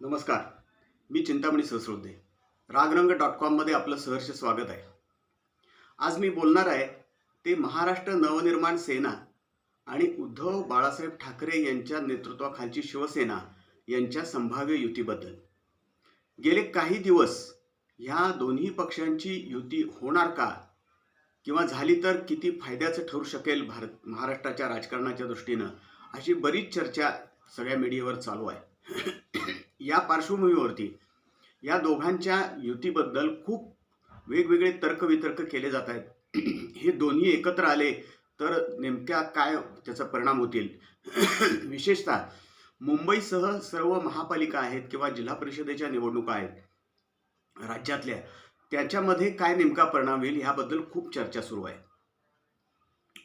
नमस्कार. मी चिंतामणी सहस्रोदे. रागरंग डॉट कॉममध्ये आपलं सहर्ष स्वागत आहे. आज मी बोलणार आहे ते महाराष्ट्र नवनिर्माण सेना आणि उद्धव बाळासाहेब ठाकरे यांच्या नेतृत्वाखालची शिवसेना यांच्या संभाव्य युतीबद्दल. गेले काही दिवस ह्या दोन्ही पक्षांची युती होणार का? किंवा झाली तर किती फायद्याचं ठरू शकेल भारत महाराष्ट्राच्या राजकारणाच्या दृष्टीनं? अशी बरीच चर्चा सगळ्या मीडियावर चालू आहे. या पार्श्वभूमीवरती या दोघांच्या युतीबद्दल खूप वेगवेगळे तर्कवितर्क केले जात आहेत. हे दोन्ही एकत्र आले तर नेमक्या काय त्याचा परिणाम होतील? विशेषतः मुंबईसह सर्व महापालिका आहेत किंवा जिल्हा परिषदेच्या निवडणुका आहेत राज्यातल्या त्याच्यामध्ये काय नेमका परिणाम होईल ह्याबद्दल खूप चर्चा सुरू आहे.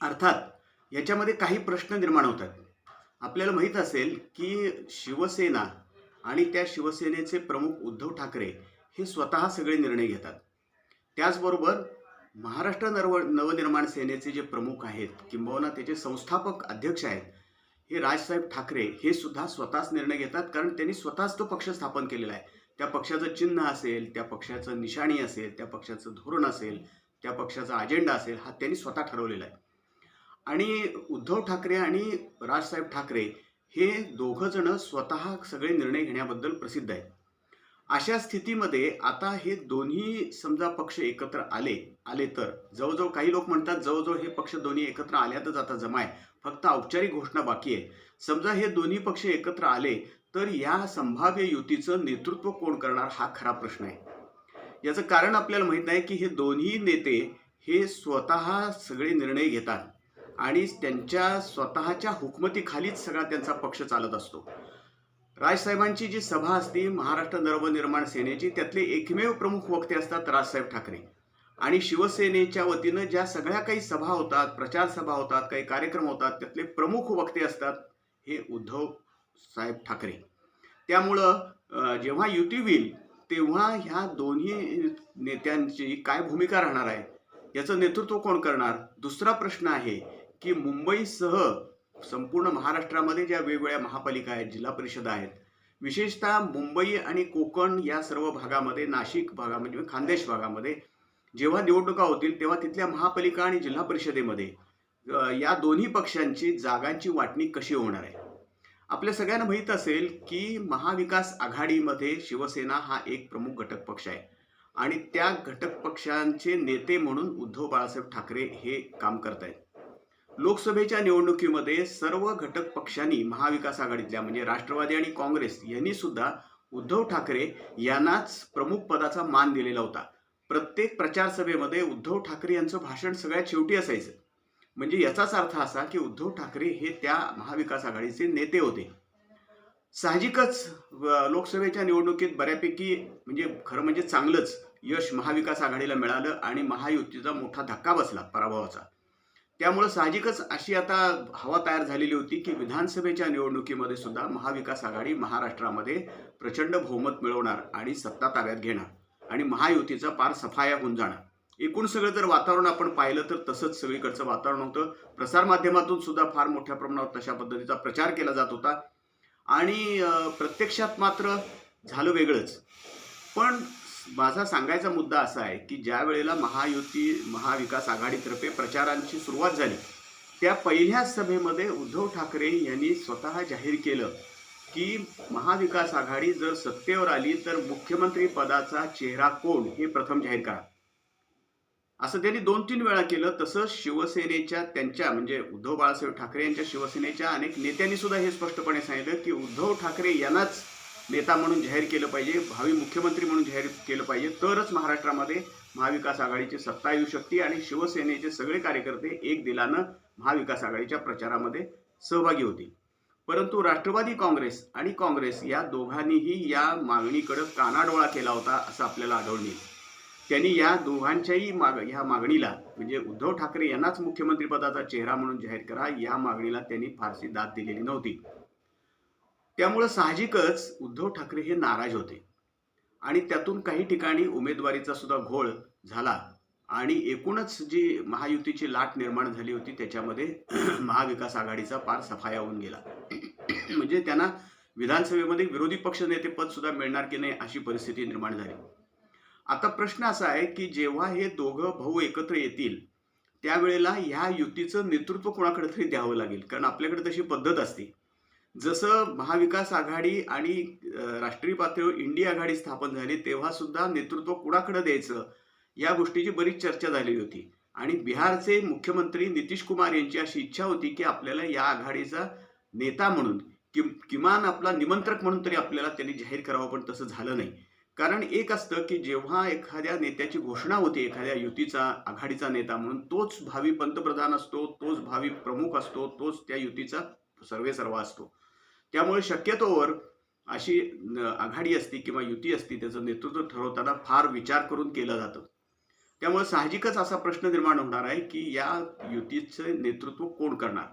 अर्थात याच्यामध्ये काही प्रश्न निर्माण होतात. आपल्याला माहीत असेल की शिवसेना आणि त्या शिवसेनेचे प्रमुख उद्धव ठाकरे हे स्वतः सगळे निर्णय घेतात. त्याचबरोबर महाराष्ट्र नव नवनिर्माण सेनेचे जे प्रमुख आहेत किंबहुना त्याचे संस्थापक अध्यक्ष आहेत हे राजसाहेब ठाकरे हे सुद्धा स्वतःच निर्णय घेतात कारण त्यांनी स्वतःच तो पक्ष स्थापन केलेला आहे. त्या पक्षाचं चिन्ह असेल त्या पक्षाचं निशाणी असेल त्या पक्षाचं धोरण असेल त्या पक्षाचा अजेंडा असेल हा त्यांनी स्वतः ठरवलेला आहे. आणि उद्धव ठाकरे आणि राजसाहेब ठाकरे हे दोघं जण स्वतः सगळे निर्णय घेण्याबद्दल प्रसिद्ध आहेत. अशा स्थितीमध्ये आता हे दोन्ही समजा पक्ष एकत्र आले आले तर? जवळजवळ काही लोक म्हणतात जवळजवळ हे पक्ष दोन्ही एकत्र आल्यातच आता जमाय फक्त औपचारिक घोषणा बाकी आहे समजा हे दोन्ही पक्ष एकत्र आले तर या संभाव्य युतीचं नेतृत्व कोण करणार हा खरा प्रश्न आहे. याचं कारण आपल्याला माहीत नाही की हे दोन्ही नेते हे स्वतः सगळे निर्णय घेतात. आणि त्यांच्या स्वतःच्या हुकमतीखालीच सगळा त्यांचा पक्ष चालत असतो. राजसाहेबांची जी सभा असते महाराष्ट्र नवनिर्माण सेनेची त्यातले एकमेव प्रमुख वक्ते असतात राजसाहेब ठाकरे. आणि शिवसेनेच्या वतीनं ज्या सगळ्या काही सभा होतात प्रचार सभा होतात काही कार्यक्रम होतात त्यातले प्रमुख वक्ते असतात हे उद्धव साहेब ठाकरे. त्यामुळं जेव्हा युती होईल तेव्हा ह्या दोन्ही नेत्यांची काय भूमिका राहणार आहे याचं नेतृत्व कोण करणार? दुसरा प्रश्न आहे की मुंबईसह संपूर्ण महाराष्ट्रामध्ये ज्या वेगवेगळ्या महापालिका आहेत जिल्हा परिषद आहेत विशेषतः मुंबई आणि कोकण या सर्व भागामध्ये नाशिक भागामध्ये म्हणजे खानदेश भागामध्ये जेव्हा निवडणुका होतील तेव्हा तिथल्या महापालिका आणि जिल्हा परिषदेमध्ये या दोन्ही पक्षांची जागांची वाटणी कशी होणार आहे? आपल्या सगळ्यांना माहीत असेल की महाविकास आघाडीमध्ये शिवसेना हा एक प्रमुख घटक पक्ष आहे. आणि त्या घटक पक्षांचे नेते म्हणून उद्धव बाळासाहेब ठाकरे हे काम करत आहेत लोकसभेच्या निवडणुकीमध्ये सर्व घटक पक्षांनी महाविकास आघाडीतल्या म्हणजे राष्ट्रवादी आणि काँग्रेस यांनी सुद्धा उद्धव ठाकरे यांनाच प्रमुख पदाचा मान दिलेला होता. प्रत्येक प्रचार सभेमध्ये उद्धव ठाकरे यांचं भाषण सगळ्यात शेवटी असायचं. म्हणजे याचाच अर्थ असा की उद्धव ठाकरे हे त्या महाविकास आघाडीचे नेते होते. साहजिकच लोकसभेच्या निवडणुकीत बऱ्यापैकी म्हणजे खरं म्हणजे चांगलंच यश महाविकास आघाडीला मिळालं आणि महायुतीचा मोठा धक्का बसला पराभवाचा. त्यामुळं साहजिकच अशी आता हवा तयार झालेली होती की विधानसभेच्या निवडणुकीमध्ये सुद्धा महाविकास आघाडी महाराष्ट्रामध्ये प्रचंड बहुमत मिळवणार आणि सत्ता ताब्यात घेणार आणि महायुतीचा पार सफाया होऊन जाणार. एकूण सगळं जर वातावरण आपण पाहिलं तर तसंच सगळीकडचं वातावरण होतं. प्रसारमाध्यमातून सुद्धा फार मोठ्या प्रमाणावर तशा पद्धतीचा प्रचार केला जात होता. आणि प्रत्यक्षात मात्र झालं वेगळंच. पण माझा सांगायचा मुद्दा असा आहे की ज्या वेळेला महायुती महाविकास आघाडीतर्फे प्रचारांची सुरुवात झाली त्या पहिल्याच सभेमध्ये उद्धव ठाकरे यांनी स्वतः जाहीर केलं की महाविकास आघाडी जर सत्तेवर आली तर मुख्यमंत्री पदाचा चेहरा कोण हे प्रथम जाहीर करा. असं त्यांनी दोन तीन वेळा केलं तसं शिवसेनेच्या त्यांच्या म्हणजे उद्धव बाळासाहेब ठाकरे यांच्या शिवसेनेच्या अनेक नेत्यांनी सुद्धा हे स्पष्टपणे सांगितलं की उद्धव ठाकरे यांनाच नेता म्हणून जाहीर केलं पाहिजे भावी मुख्यमंत्री म्हणून जाहीर केलं पाहिजे तरच महाराष्ट्रामध्ये महाविकास आघाडीची सत्ता येऊ शकते आणि शिवसेनेचे सगळे कार्यकर्ते एक दिलानं महाविकास आघाडीच्या प्रचारामध्ये सहभागी होतील. परंतु राष्ट्रवादी काँग्रेस आणि काँग्रेस या दोघांनीही या मागणीकडं कानाडोळा केला होता असं आपल्याला आढळून येईल. त्यांनी या दोघांच्याही माग ह्या मागणीला म्हणजे उद्धव ठाकरे यांनाच मुख्यमंत्रीपदाचा चेहरा म्हणून जाहीर करा या मागणीला त्यांनी फारशी दाद दिलेली नव्हती. त्यामुळं साहजिकच उद्धव ठाकरे हे नाराज होते. आणि त्यातून काही ठिकाणी उमेदवारीचा सुद्धा घोळ झाला. आणि एकूणच जी महायुतीची लाट निर्माण झाली होती त्याच्यामध्ये महाविकास आघाडीचा पार सफाया होऊन गेला. म्हणजे त्यांना विधानसभेमध्ये विरोधी पक्षनेते पद सुद्धा मिळणार की नाही अशी परिस्थिती निर्माण झाली. आता प्रश्न असा आहे की जेव्हा हे दोघं भाऊ एकत्र येतील त्यावेळेला ह्या युतीचं नेतृत्व कोणाकडे तरी द्यावं लागेल? कारण आपल्याकडे तशी पद्धत असते. जसं महाविकास आघाडी आणि राष्ट्रीय पातळीवर इंडिया आघाडी स्थापन झाली तेव्हा सुद्धा नेतृत्व कुणाकडे द्यायचं? या गोष्टीची बरीच चर्चा झालेली होती. आणि बिहारचे मुख्यमंत्री नितीश कुमार यांची अशी इच्छा होती की आपल्याला या आघाडीचा नेता म्हणून कि किमान आपला निमंत्रक म्हणून तरी आपल्याला त्यांनी जाहीर करावं पण तसं झालं नाही. कारण एक असतं की जेव्हा एखाद्या नेत्याची घोषणा होते एखाद्या युतीचा आघाडीचा नेता म्हणून तोच भावी पंतप्रधान असतो तोच भावी प्रमुख असतो तोच त्या युतीचा सर्वेसर्वा असतो. त्यामुळे शक्यतोवर अशी आघाडी असती किंवा युती असती त्याचं नेतृत्व ठरवताना फार विचार करून केलं जातं. त्यामुळे साहजिकच असा प्रश्न निर्माण होणार आहे की या युतीचं नेतृत्व कोण करणार?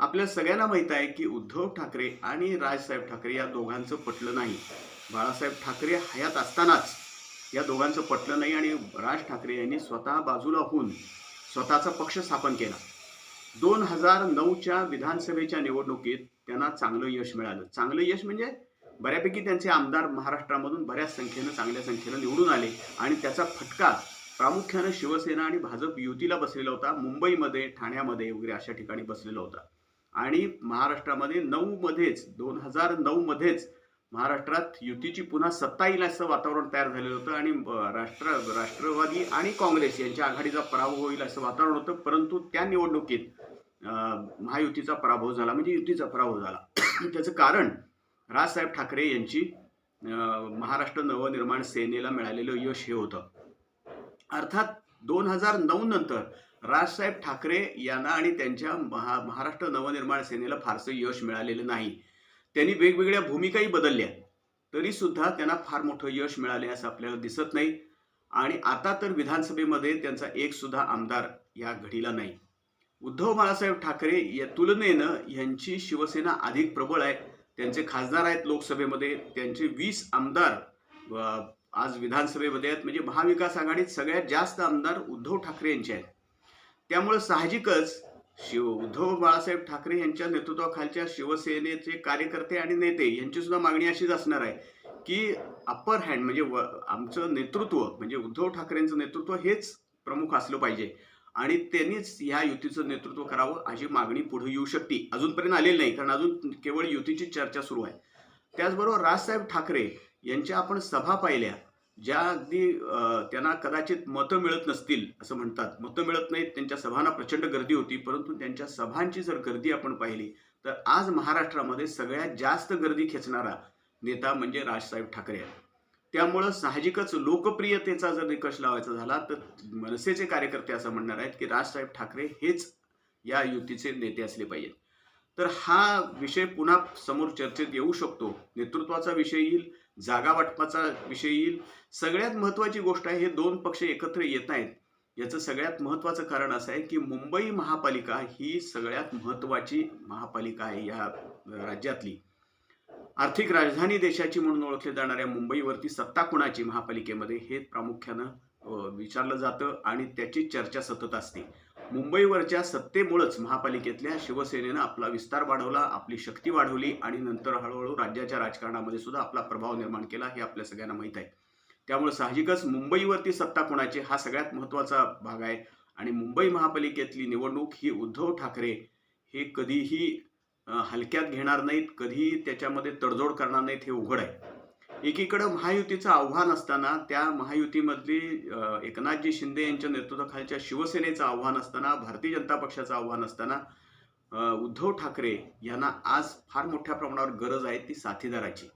आपल्या सगळ्यांना माहीत आहे की उद्धव ठाकरे आणि राजसाहेब ठाकरे या दोघांचं पटलं नाही. बाळासाहेब ठाकरे हयात असतानाच या दोघांचं पटलं नाही आणि राज ठाकरे यांनी स्वतः बाजूला होऊन स्वतःचा पक्ष स्थापन केला. दोन हजार नऊच्या विधानसभेच्या निवडणुकीत त्यांना चांगलं यश मिळालं. चांगलं यश म्हणजे बऱ्यापैकी त्यांचे आमदार महाराष्ट्रामधून बऱ्याच संख्येनं चांगल्या संख्येनं निवडून आले. आणि त्याचा फटका प्रामुख्यानं शिवसेना आणि भाजप युतीला बसलेला होता. मुंबईमध्ये ठाण्यामध्ये वगैरे अशा ठिकाणी बसलेला होता. आणि महाराष्ट्रामध्ये नऊ मध्येच दोन हजार नऊ मध्येच महाराष्ट्रात युतीची पुन्हा सत्ता येईल असं वातावरण तयार झालेलं होतं आणि ब- राष्ट्र राष्ट्रवादी आणि काँग्रेस यांच्या आघाडीचा पराभव होईल असं वातावरण होतं. परंतु त्या निवडणुकीत महायुतीचा पराभव झाला. म्हणजे युतीचा पराभव झाला. त्याचं कारण राजसाहेब ठाकरे यांची महाराष्ट्र नवनिर्माण सेनेला मिळालेलं यश हे होतं. अर्थात दोन हजार नऊ नंतर राजसाहेब ठाकरे यांना आणि त्यांच्या महा महाराष्ट्र नवनिर्माण सेनेला फारसं यश मिळालेलं नाही. त्यांनी वेगवेगळ्या भूमिकाही बदलल्या. तरी सुद्धा त्यांना फार मोठं यश मिळाले असं आपल्याला दिसत नाही. आणि आता तर विधानसभेमध्ये त्यांचा एक सुद्धा आमदार या घडीला नाही. उद्धव बाळासाहेब ठाकरे या तुलनेनं यांची शिवसेना अधिक प्रबळ आहे. त्यांचे खासदार आहेत लोकसभेमध्ये. त्यांचे वीस आमदार आज विधानसभेमध्ये आहेत. म्हणजे महाविकास आघाडीत सगळ्यात जास्त आमदार उद्धव ठाकरे यांचे आहेत. त्यामुळे साहजिकच शिव उद्धव बाळासाहेब ठाकरे यांच्या नेतृत्वाखालच्या शिवसेनेचे कार्यकर्ते आणि नेते यांची सुद्धा मागणी अशीच असणार आहे की अप्पर हँड म्हणजे व आमचं नेतृत्व म्हणजे उद्धव ठाकरेंचं नेतृत्व हेच प्रमुख असलं पाहिजे. आणि त्यांनीच ह्या युतीचं नेतृत्व करावं अशी मागणी पुढे येऊ शकते. अजूनपर्यंत आलेली नाही कारण अजून केवळ युतीची चर्चा सुरू आहे. त्याचबरोबर राजसाहेब ठाकरे यांच्या आपण सभा पाहिल्या. ज्या अगदी त्यांना कदाचित मतं मिळत नसतील असं म्हणतात. मतं मिळत नाहीत त्यांच्या सभांना प्रचंड गर्दी होती परंतु त्यांच्या सभांची जर गर्दी आपण पाहिली तर आज महाराष्ट्रामध्ये सगळ्यात जास्त गर्दी खेचणारा नेता म्हणजे राजसाहेब ठाकरे आहे त्यामुळं साहजिकच लोकप्रियतेचा जर निकष लावायचा झाला तर मनसेचे कार्यकर्ते असं म्हणणार आहेत की राजसाहेब ठाकरे हेच या युतीचे नेते असले पाहिजेत. तर हा विषय पुन्हा समोर चर्चेत येऊ शकतो. नेतृत्वाचा विषय येईल. जागा वाटपाचा विषय येईल. सगळ्यात महत्त्वाची गोष्ट आहे हे दोन पक्ष एकत्र येत आहेत. याचं सगळ्यात महत्त्वाचं कारण असं आहे की मुंबई महापालिका ही सगळ्यात महत्त्वाची महापालिका आहे या राज्यातली. आर्थिक राजधानी देशाची म्हणून ओळखल्या जाणाऱ्या मुंबईवरती सत्ता कुणाची महापालिकेमध्ये हे प्रामुख्यानं विचारलं जातं आणि त्याची चर्चा सतत असते. मुंबईवरच्या सत्तेमुळंच महापालिकेतल्या शिवसेनेनं आपला विस्तार वाढवला आपली शक्ती वाढवली आणि नंतर हळूहळू राज्याच्या राजकारणामध्ये सुद्धा आपला प्रभाव निर्माण केला हे आपल्या सगळ्यांना माहीत आहे. त्यामुळे साहजिकच मुंबईवरती सत्ता कोणाची हा सगळ्यात महत्त्वाचा भाग आहे. आणि मुंबई महापालिकेतली निवडणूक ही उद्धव ठाकरे हे कधीही हलक्यात घेणार नाहीत कधीही त्याच्यामध्ये तडजोड करणार नाहीत हे उघड आहे. एकीकडं महायुतीचं आव्हान असताना त्या महायुतीमधली एकनाथजी शिंदे यांच्या नेतृत्वाखालच्या शिवसेनेचं आव्हान असताना भारतीय जनता पक्षाचं आव्हान असताना उद्धव ठाकरे यांना आज फार मोठ्या प्रमाणावर गरज आहे ती साथीदाराची.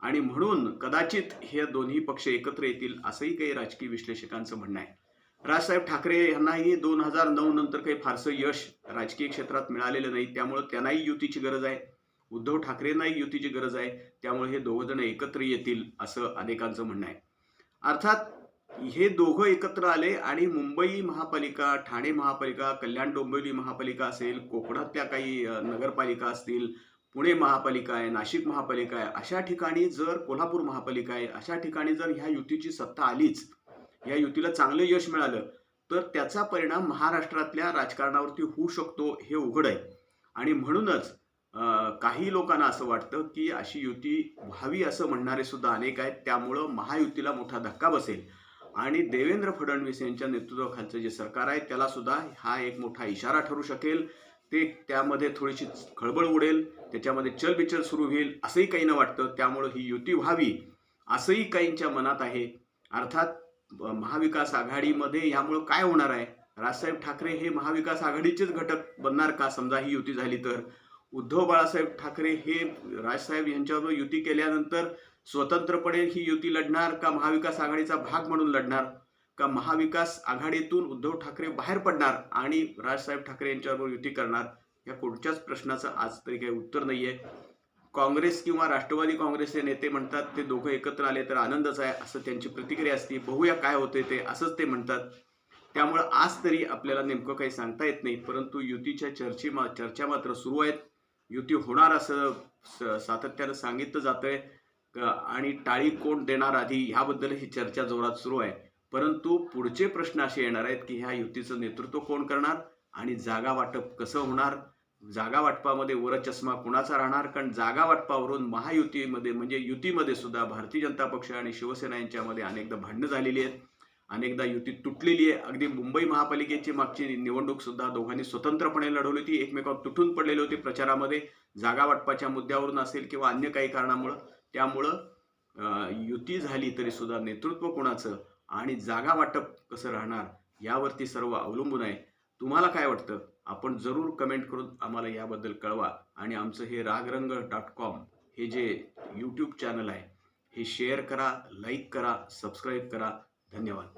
आणि म्हणून कदाचित हे दोन्ही पक्ष एकत्र येतील असंही काही राजकीय विश्लेषकांचं म्हणणं आहे. राजसाहेब ठाकरे यांनाही दोन हजार नऊ नंतर काही फारसं यश राजकीय क्षेत्रात मिळालेलं नाही त्यामुळे त्यांनाही युतीची गरज आहे. उद्धव ठाकरेंनाही युतीची गरज आहे. त्यामुळे हे दोघं जण एकत्र येतील असं अनेकांचं म्हणणं आहे. अर्थात हे दोघं एकत्र आले आणि मुंबई महापालिका ठाणे महापालिका कल्याण डोंबिवली महापालिका असेल कोकणातल्या काही नगरपालिका असतील पुणे महापालिका आहे नाशिक महापालिका आहे अशा ठिकाणी जर कोल्हापूर महापालिका आहे अशा ठिकाणी जर ह्या युतीची सत्ता आलीच या युतीला चांगलं यश मिळालं तर त्याचा परिणाम महाराष्ट्रातल्या राजकारणावरती होऊ शकतो हे उघड आहे. आणि म्हणूनच काही लोकांना असं वाटतं की अशी युती व्हावी असं म्हणणारे सुद्धा अनेक आहेत. त्यामुळं महायुतीला मोठा धक्का बसेल. आणि देवेंद्र फडणवीस यांच्या नेतृत्वाखालचं जे सरकार आहे त्याला सुद्धा हा एक मोठा इशारा ठरू शकेल. ते त्यामध्ये थोडीशी खळबळ उडेल त्याच्यामध्ये चलबिचल सुरू होईल असंही काहींना वाटतं. त्यामुळं ही युती व्हावी असंही काहींच्या मनात आहे. अर्थात महाविकास आघाडीमध्ये यामुळं काय होणार आहे? राजसाहेब ठाकरे हे महाविकास आघाडीचेच घटक बनणार का? समजा ही युती झाली तर. उद्धव बाळासाहेब ठाकरे हे राजसाहेब यांच्याबरोबर युती केल्यानंतर स्वतंत्रपणे ही युती लढणार का महाविकास आघाडीचा भाग म्हणून लढणार? का महाविकास आघाडीतून उद्धव ठाकरे बाहेर पडणार आणि राजसाहेब ठाकरे यांच्याबरोबर युती करणार? या कोणत्याच प्रश्नाचं आज तरी काही उत्तर नाहीये. काँग्रेस किंवा राष्ट्रवादी काँग्रेसचे नेते म्हणतात ते दोघं एकत्र आले तर आनंदच आहे असं त्यांची प्रतिक्रिया असते. बहुया काय होते ते असंच ते म्हणतात. त्यामुळं आज तरी आपल्याला नेमकं काही सांगता येत नाही परंतु युतीच्या चर्चे मा चर्चा मात्र सुरू आहेत. युती होणार असं स- सातत्यानं सांगितलं जातंय. क- आणि टाळी कोण देणार आधी ह्याबद्दल ही चर्चा जोरात सुरू आहे. परंतु पुढचे प्रश्न असे येणार आहेत की ह्या युतीचं नेतृत्व कोण करणार आणि जागा वाटप कसं होणार? जागा वाटपामध्ये वरचष्मा कुणाचा राहणार? कारण जागा वाटपावरून महायुतीमध्ये म्हणजे युतीमध्ये सुद्धा भारतीय जनता पक्ष आणि शिवसेना यांच्यामध्ये अनेकदा भांडणं झालेली आहेत. अनेकदा युती तुटलेली आहे. अगदी मुंबई महापालिकेची मागची निवडणूक सुद्धा दोघांनी स्वतंत्रपणे लढवली होती. एकमेकावर तुटून पडलेले होते प्रचारामध्ये. जागा वाटपाच्या मुद्द्यावरून असेल किंवा अन्य काही कारणामुळं. त्यामुळं युती झाली तरी सुद्धा नेतृत्व कोणाचं आणि जागा वाटप कसं राहणार यावरती सर्व अवलंबून आहे. तुम्हाला काय वाटतं? आपण जरूर कमेंट करून आम्हाला याबद्दल कळवा. आणि आमचं हे रागरंग डॉट कॉम हे जे यूट्यूब चॅनल आहे हे शेअर करा लाईक करा सबस्क्राईब करा. धन्यवाद